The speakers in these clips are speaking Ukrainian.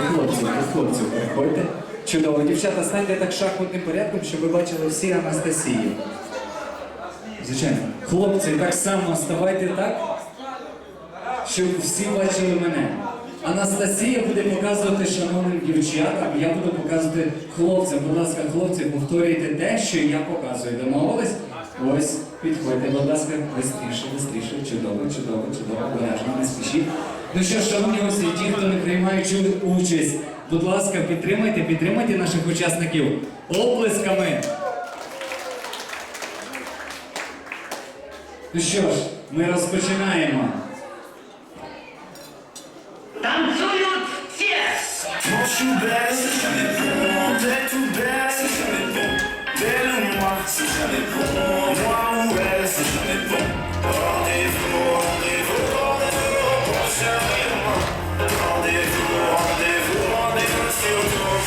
До хлопців, до приходьте. Чудово. Дівчата, станьте так шахматним порядком, щоб ви бачили всі Анастасію. Звичайно. Хлопці, так само ставайте так, щоб всі бачили мене. Анастасія буде показувати шановним дівчатам, я буду показувати хлопцям. Будь ласка, хлопці, повторюйте те, що я показую. Домовились? Ось, підходьте, будь ласка, бистріше, бистріше, чудово, чудово, чудово, обережно, не спішіть. Ну що, шановні гості, ті, хто не приймають участь, будь ласка, підтримайте, підтримайте наших учасників оплесками. Ну що ж, ми розпочинаємо. Танцюють все!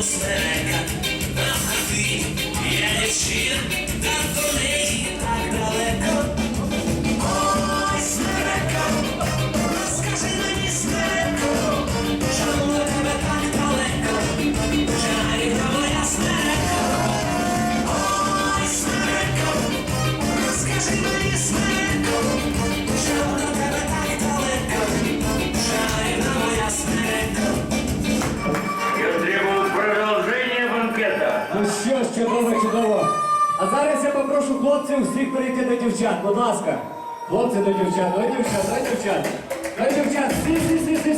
Я попрошу хлопців всіх перейти до дівчат, будь ласка. Хлопці до дівчат, до дівчат, до дівчат. До дівчат, всі, всі, всі, всі,